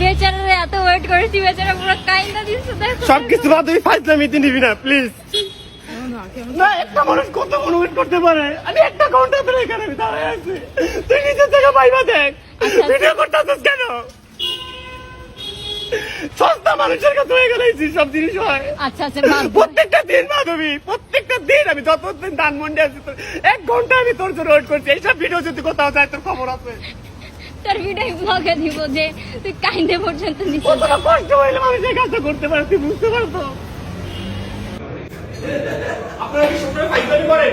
বেচারা এত ওয়েট করেছি বেচারা পুরো কাইন্দা দিচ্ছে দেখো। সব কিছু বাদ তুই ফাইজলামিতে নিবি না প্লিজ না একটা মানুষ কত অনুভব করতে পারে? আমি একটা ঘণ্টা ধরে এখানে আমি দাঁড়ায় আছি। তুই নিজের থেকে পাইবা দেখ। আচ্ছা। ভিডিও করতেছিস কেন? সস্তা মানুষের কাছে হয়ে গেলে সব জিনিস হয়। আচ্ছা আচ্ছা প্রত্যেকটা দিন মাধবী প্রত্যেকটা দিন আমি যতদিন ধানমন্ডি আছি তোর- এক ঘণ্টা আমি তোর জন্য ওয়েট করছি এইসব ভিডিও যদি কোথাও যায় তোর খবর আছে। তোর ভিডিও ব্লগে দিব যে তুই পর্যন্ত নিছিস কতটা কষ্ট হইলে এই কাজটা করতে পারছি বুঝতে পারতো আপনারা কি সবসময় ফাইজলামি করেন?